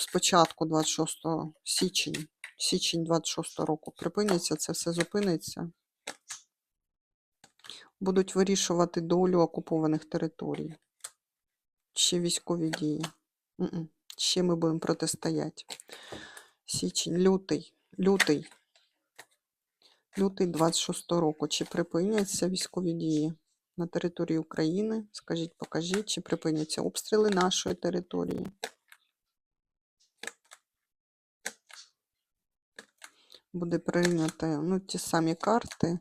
спочатку 26 січень, січень 26 року припиняться, це все зупиниться. Будуть вирішувати долю окупованих територій. Ще військові дії. М-м. Ще ми будемо протистояти. Січень, лютий, лютий. Лютий 26 року. Чи припиняться військові дії на території України? Скажіть, покажіть, чи припиняться обстріли нашої території? Буде прийнято ну, ті самі карти.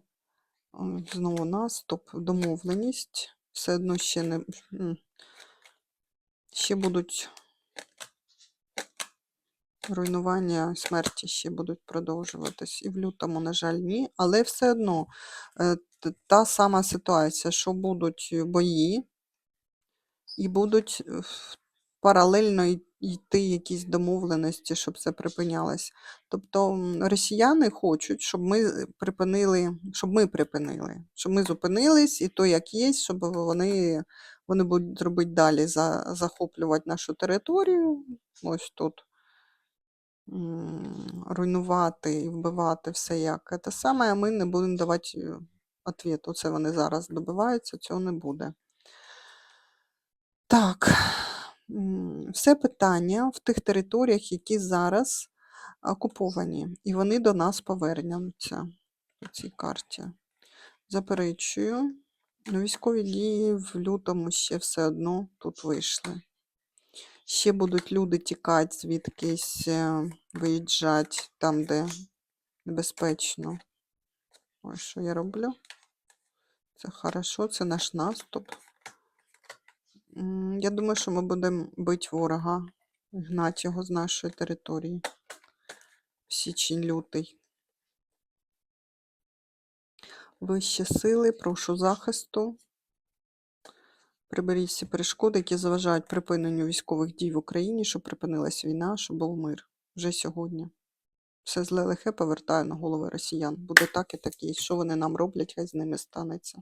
Знову наступ, домовленість. Все одно ще не. Ще будуть руйнування, смерті ще будуть продовжуватись. І в лютому, на жаль, ні. Але все одно е, та сама ситуація, що будуть бої, і будуть е, паралельно й- йти якісь домовленості, щоб це припинялось. Тобто росіяни хочуть, щоб ми е, припинили, щоб ми припинили, щоб ми зупинились, і то, як є, щоб вони, вони будуть робити далі, за, захоплювати нашу територію. Ось тут руйнувати і вбивати все як. Те саме, а ми не будемо давати е, ответ. Оце вони зараз добиваються, цього не буде. Так, все питання в тих територіях, які зараз окуповані, і вони до нас повернуться по цій карті. Заперечую. Ну, Військові дії в лютому ще все одно тут вийшли. Ще будуть люди тікати звідкись, е, виїжджати там, де небезпечно. Ось що я роблю. Це хорошо, це наш наступ. Я думаю, що ми будемо бити ворога, гнати його з нашої території. Січень-лютий. Вищі сили, прошу захисту. Приберіть всі перешкоди, які заважають припиненню військових дій в Україні, щоб припинилась війна, щоб був мир. Вже сьогодні. Все зле лихе повертаю на голови росіян. Буде так і так і. Що вони нам роблять, хай з ними станеться.